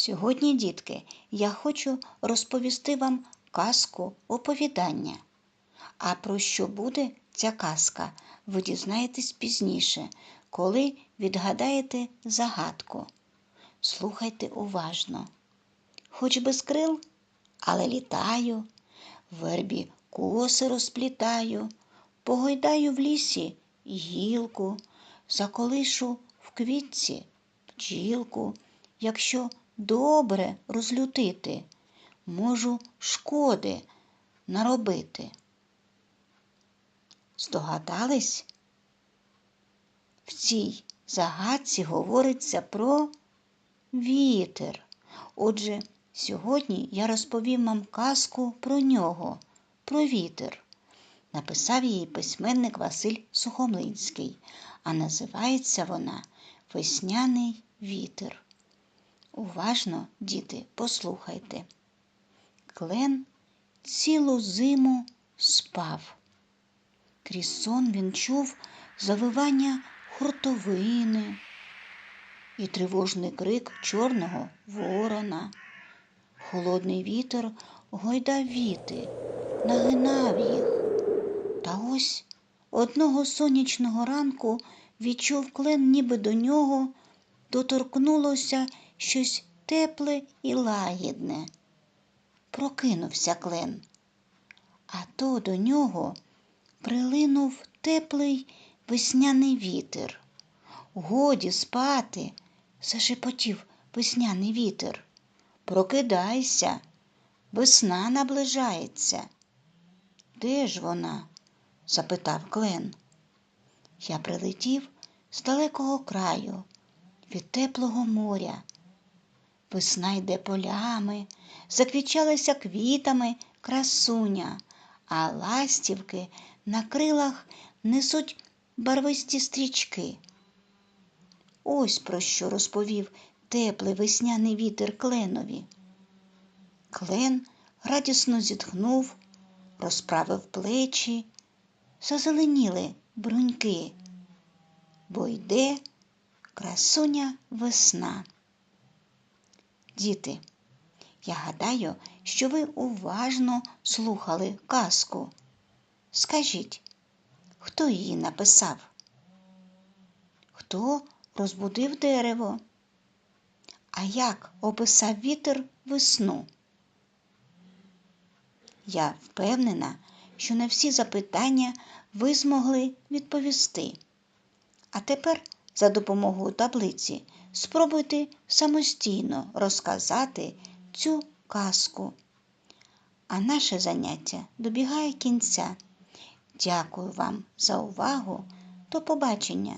Сьогодні, дітки, я хочу розповісти вам казку оповідання. А про що буде ця казка, ви дізнаєтесь пізніше, коли відгадаєте загадку. Слухайте уважно. Хоч без крил, але літаю, вербі коси розплітаю, погойдаю в лісі гілку, заколишу в квітці бджілку, якщо добре розлютити, можу шкоди наробити. Здогадались? В цій загадці говориться про вітер. Отже, сьогодні я розповім вам казку про нього, про вітер. Написав її письменник Василь Сухомлинський, а називається вона Весняний вітер. Уважно, діти, послухайте. Клен цілу зиму спав. Крізь сон він чув завивання хуртовини і тривожний крик чорного ворона. Холодний вітер гойдав віти, нагинав їх. Та ось одного сонячного ранку відчув клен, ніби до нього доторкнулося щось тепле і лагідне. Прокинувся клен, а то до нього прилинув теплий весняний вітер. Годі спати, зашепотів весняний вітер. Прокидайся, весна наближається. Де ж вона? запитав Клен. Я прилетів з далекого краю, від теплого моря. Весна йде полями, заквічалися квітами красуня, а ластівки на крилах несуть барвисті стрічки. Ось про що розповів теплий весняний вітер кленові. Клен радісно зітхнув, розправив плечі, зазеленіли бруньки, бо йде красуня весна. Діти, я гадаю, що ви уважно слухали казку. Скажіть, хто її написав? Хто розбудив дерево? А як описав вітер весну? Я впевнена, що на всі запитання ви змогли відповісти. А тепер за допомогою таблиці спробуйте самостійно розказати цю казку. А наше заняття добігає кінця. Дякую вам за увагу. До побачення!